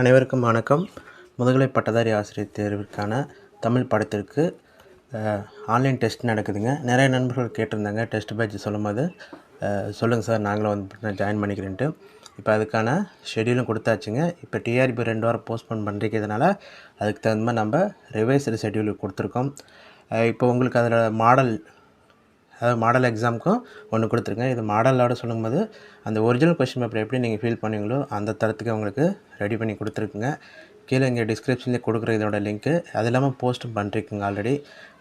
அனைவருக்கும் வணக்கம். முதுகலை பட்டதாரி ஆசிரியர் தேர்விற்கான தமிழ் பாடத்திற்கு ஆன்லைன் டெஸ்ட் நடக்குதுங்க. நிறைய நண்பர்கள் கேட்டிருந்தாங்க. டெஸ்ட் பேட்ச் சொல்லும்போது சொல்லுங்கள் சார் நாங்களும் வந்து ஜாயின் பண்ணிக்கிறேன்ட்டு. இப்போ அதுக்கான ஷெடியூலும் கொடுத்தாச்சுங்க. இப்போ டிஆர்பி ரெண்டு வாரம் போஸ்ட்போன் பண்ணுறதுனால அதுக்கு தகுந்த மாதிரி நம்ம ரிவைஸ்டு ஷெடியூல் கொடுத்துருக்கோம். இப்போ உங்களுக்கு அதில் மாடல் அதாவது மாடல் எக்ஸாமுக்கும் ஒன்று கொடுத்துருங்க இது மாடலோட சொல்லும்போது அந்த ஒரிஜினல் கொஷின் பேப்பர் எப்படி நீங்கள் ஃபீல் பண்ணீங்களோ அந்த தரத்துக்கு உங்களுக்கு ரெடி பண்ணி கொடுத்துருக்குங்க. கீழே இங்கே டிஸ்கிரிப்ஷன்லேயே கொடுக்குற இதோட லிங்க்கு அது இல்லாமல் போஸ்ட்டும் பண்ணிருக்குங்க ஆல்ரெடி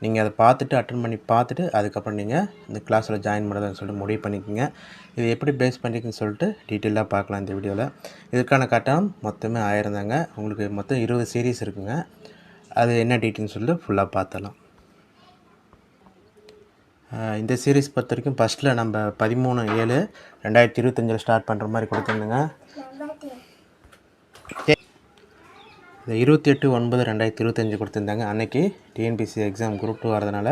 நீங்கள் அதை பார்த்துட்டு அட்டன் பண்ணி பார்த்துட்டு அதுக்கப்புறம் நீங்கள் இந்த கிளாஸில் ஜாயின் பண்ணுறதுன்னு சொல்லிட்டு முடிவு பண்ணிக்கோங்க. இது எப்படி பேஸ் பண்ணிருக்குன்னு சொல்லிட்டு டீட்டெயிலாக பார்க்கலாம் இந்த வீடியோவில் இதுக்கான கட்டணம் மொத்தமே ஆயிரம் தாங்க. உங்களுக்கு மொத்தம் இருபது சீரீஸ் இருக்குங்க. அது என்ன டீட்டெயில்னு சொல்லிட்டு ஃபுல்லாக பார்த்தலாம் இந்த சீரீஸ் பொறுத்த வரைக்கும் ஃபஸ்ட்டில் நம்ம பதிமூணு ஏழு ரெண்டாயிரத்தி இருபத்தஞ்சில் ஸ்டார்ட் பண்ணுற மாதிரி கொடுத்துருந்துங்க. இந்த இருபத்தி எட்டு ஒன்பது ரெண்டாயிரத்தி இருபத்தஞ்சி கொடுத்துருந்தாங்க. அன்றைக்கி டிஎன்பிசி எக்ஸாம் குரூப் டூ வரதுனால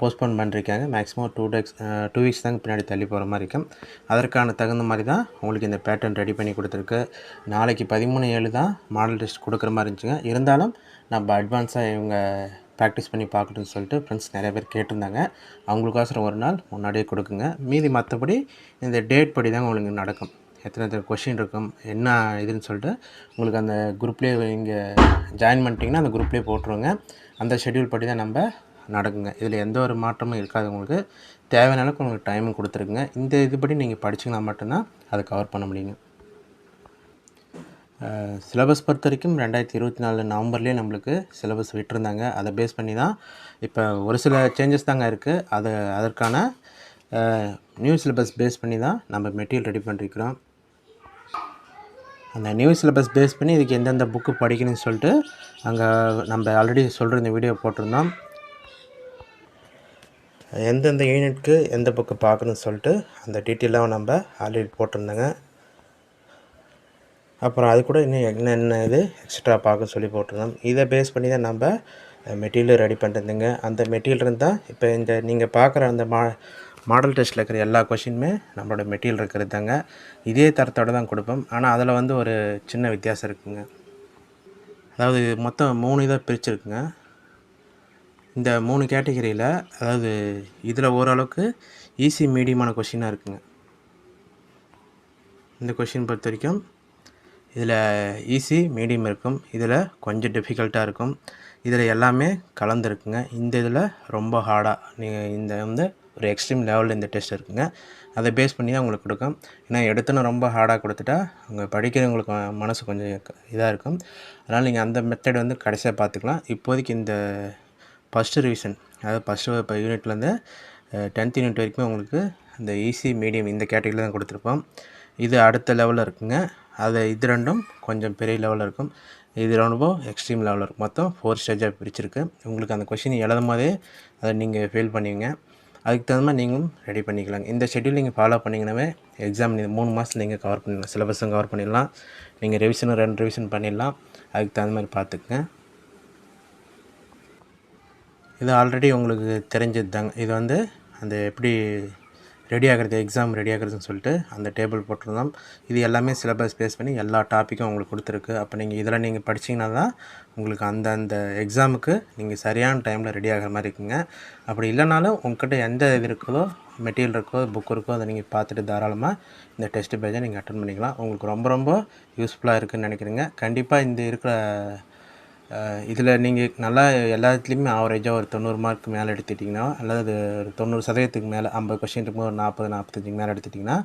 போஸ்ட்போன் பண்ணிருக்காங்க. Maximum two days two weeks தாங்க பின்னாடி தள்ளி போகிற மாதிரி இருக்கும். அதற்கான தகுந்த மாதிரி தான் உங்களுக்கு இந்த பேட்டர்ன் ரெடி பண்ணி கொடுத்துருக்கு. நாளைக்கு பதிமூணு ஏழு தான் மாடல் டெஸ்ட் கொடுக்குற மாதிரி இருந்துச்சுங்க. இருந்தாலும் நம்ம அட்வான்ஸாக இவங்க ப்ராக்டிஸ் பண்ணி பார்க்கட்டும்னு சொல்லிட்டு ஃப்ரெண்ட்ஸ் நிறைய பேர் கேட்டிருந்தாங்க. அவங்களுக்கோசரம் ஒரு நாள் முன்னாடியே கொடுக்குங்க. மீதி மற்றபடி இந்த டேட் படி தாங்க உங்களுக்கு நடக்கும். எத்தனை எத்தனை கொஷின் இருக்கும் என்ன இதுன்னு சொல்லிட்டு உங்களுக்கு அந்த குரூப்லேயே இங்கே ஜாயின் பண்ணிட்டீங்கன்னா அந்த குரூப்லேயே போட்டுருவோங்க அந்த ஷெட்யூல் படி தான் நம்ம நடக்குங்க. இதில் எந்த ஒரு மாற்றமும் இருக்காது உங்களுக்கு. தேவையான அளவுக்கு உங்களுக்கு டைமும் கொடுத்துருக்குங்க. இந்த இதுபடி நீங்கள் படிச்சிங்கன்னா மட்டும்தான் அதை கவர் பண்ண முடியுங்க. சிலபஸ் பொறுத்த வரைக்கும் ரெண்டாயிரத்தி இருபத்தி நாலு நவம்பர்லேயே நம்மளுக்கு சிலபஸ் விட்டுருந்தாங்க. அதை பேஸ் பண்ணி தான் இப்போ ஒரு சில சேஞ்சஸ் தாங்க இருக்குது அது அதற்கான நியூ சிலபஸ் பேஸ் பண்ணி தான் நம்ம மெட்டீரியல் ரெடி பண்ணிருக்கிறோம். அந்த நியூ சிலபஸ் பேஸ் பண்ணி இதுக்கு எந்தெந்த புக்கு படிக்கணும்னு சொல்லிட்டு அங்கே நம்ம ஆல்ரெடி சொல்கிற இந்த வீடியோ போட்டிருந்தோம். எந்தெந்த யூனிட்க்கு எந்த புக்கு பார்க்கணும்னு சொல்லிட்டு அந்த டீட்டெயிலாக நம்ம ஆல்ரெடி போட்டிருந்தோங்க. அப்புறம் அது கூட இன்னும் என்னென்ன இது எக்ஸ்ட்ரா பார்க்க சொல்லி போட்டிருந்தோம். இதை பேஸ் பண்ணி தான் நம்ம மெட்டீரியல் ரெடி பண்ணுறதுங்க அந்த மெட்டீரியல் இருந்தால் இப்போ இந்த நீங்கள் பார்க்குற அந்த மா மாடல் டெஸ்ட்டில் இருக்கிற எல்லா கொஷினுமே நம்மளோட மெட்டீரியல் இருக்கிறது தாங்க. இதே தரத்தோடு தான் கொடுப்போம். ஆனால் அதில் வந்து ஒரு சின்ன வித்தியாசம் இருக்குங்க. அதாவது மொத்தம் மூணு இதாக பிரிச்சுருக்குங்க. இந்த மூணு கேட்டகரியில் அதாவது இதில் ஓரளவுக்கு ஈஸி மீடியமான கொஷினாக இருக்குங்க. இந்த கொஷின் பொறுத்த வரைக்கும் இதில் ஈஸி மீடியம் இருக்கும். இதில் கொஞ்சம் டிஃபிகல்ட்டாக இருக்கும். இதில் எல்லாமே கலந்துருக்குங்க. இந்த இதில் ரொம்ப ஹார்டாக நீங்கள் இந்த வந்து ஒரு எக்ஸ்ட்ரீம் லெவலில் இந்த டெஸ்ட் இருக்குங்க. அதை பேஸ் பண்ணி தான் உங்களுக்கு கொடுக்கும். ஏன்னா எடுத்துன்னு ரொம்ப ஹார்டாக கொடுத்துட்டா அவங்க படிக்கிறவங்களுக்கு மனசு கொஞ்சம் இதாக இருக்கும். அதனால் நீங்கள் அந்த மெத்தட் வந்து கடைசியாக பார்த்துக்கலாம். இப்போதைக்கு இந்த ஃபஸ்ட்டு ரிவிஷன் அதாவது ஃபஸ்ட்டு இப்போ யூனிட்லேருந்து டென்த் யூனிட் வரைக்கும் உங்களுக்கு இந்த ஈஸி மீடியம் இந்த கேட்டகரியில் தான் கொடுத்துருப்போம். இது அடுத்த லெவலில் இருக்குங்க. அது இது ரெண்டும் கொஞ்சம் பெரிய லெவலில் இருக்கும். இது ரொம்ப எக்ஸ்ட்ரீம் லெவலில் இருக்கும். மொத்தம் ஃபோர் ஸ்டேஜாக பிரிச்சிருக்கு. உங்களுக்கு அந்த கொஷின் எழுதும் போதே அதை நீங்கள் ஃபீல் பண்ணுவீங்க அதுக்கு தகுந்த மாதிரி நீங்களும் ரெடி பண்ணிக்கலாங்க. இந்த ஷெட்யூல் நீங்கள் ஃபாலோ பண்ணிங்கனாவே எக்ஸாம் நீங்கள் மூணு மாதத்தில் நீங்கள் கவர் பண்ணிடலாம். சிலபஸும் கவர் பண்ணிடலாம். நீங்கள் ரிவிஷனும் ரெண்டு ரிவிஷன் பண்ணிடலாம். அதுக்கு தகுந்த மாதிரி பார்த்துக்குங்க. இது ஆல்ரெடி உங்களுக்கு தெரிஞ்சது தாங்க இது வந்து அந்த எப்படி ரெடி ஆகிறது எக்ஸாம் ரெடி ஆகிறதுன்னு சொல்லிட்டு அந்த டேபிள் போட்டிருந்தோம். இது எல்லாமே சிலபஸ் பேஸ் பண்ணி எல்லா டாப்பிக்கும் உங்களுக்கு கொடுத்துருக்கு. அப்போ நீங்கள் இதில் நீங்கள் படிச்சிங்கன்னா தான் உங்களுக்கு அந்த அந்த எக்ஸாமுக்கு நீங்கள் சரியான டைமில் ரெடி ஆகிற மாதிரி இருக்குங்க. அப்படி இல்லைனாலும் உங்ககிட்ட எந்த இது இருக்குதோ மெட்டீரியல் இருக்கோ புக் இருக்கோ அதை நீங்கள் பார்த்துட்டு தாராளமாக இந்த டெஸ்ட் பேஜை நீங்கள் அட்டன் பண்ணிக்கலாம். உங்களுக்கு ரொம்ப ரொம்ப யூஸ்ஃபுல்லாக இருக்குதுன்னு நினைக்கிறேங்க. கண்டிப்பாக இந்த இருக்கிற இதில் நீங்கள் நல்லா எல்லாத்துலேயுமே ஆவரேஜாக ஒரு தொண்ணூறு மார்க் மேலே எடுத்துட்டிங்கன்னா அல்லது ஒரு தொண்ணூறு சதவீதத்துக்கு மேலே ஐம்பது கொஷின் இருக்கும்போது ஒரு நாற்பது நாற்பத்தஞ்சுக்கு மேலே எடுத்துட்டிங்கன்னா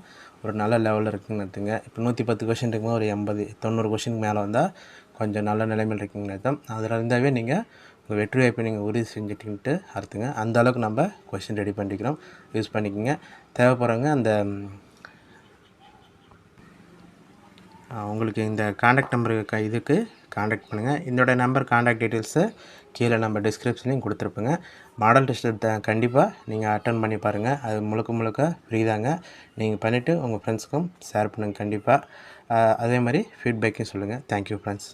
ஒரு நல்ல லெவலில் இருக்குன்னு எடுத்துங்க இப்போ நூற்றி பத்து கொஷின் இருக்கும்போது ஒரு எண்பது தொண்ணூறு கொஷினுக்கு மேலே வந்தால் கொஞ்சம் நல்ல நிலைமையில் இருக்குங்க அர்த்தம். அதில் இருந்தாவே நீங்கள் உங்கள் வெற்றி வாய்ப்பை நீங்கள் உறுதி செஞ்சுட்டிங்கன்ட்டு அர்த்தங்க. அந்த அளவுக்கு நம்ம கொஷின் ரெடி பண்ணிக்கிறோம். யூஸ் பண்ணிக்கோங்க. தேவைப்படுறவங்க அந்த உங்களுக்கு இந்த காண்டாக்ட் நம்பருக்கு இதுக்கு காண்டாக்ட் பண்ணுங்கள் இதோட நம்பர் காண்டாக்ட் டீட்டெயில்ஸு கீழே நம்ம டிஸ்கிரிப்ஷன்லையும் கொடுத்துருப்போங்க. மாடல் டெஸ்ட்டு கண்டிப்பாக நீங்கள் அட்டன் பண்ணி பாருங்கள் அது முழுக்க முழுக்க ஃப்ரீ தாங்க. நீங்கள் பண்ணிவிட்டு உங்கள் ஃப்ரெண்ட்ஸுக்கும் ஷேர் பண்ணுங்கள் கண்டிப்பாக அதே மாதிரி ஃபீட்பேக்கையும் சொல்லுங்கள் தேங்க்யூ ஃப்ரெண்ட்ஸ்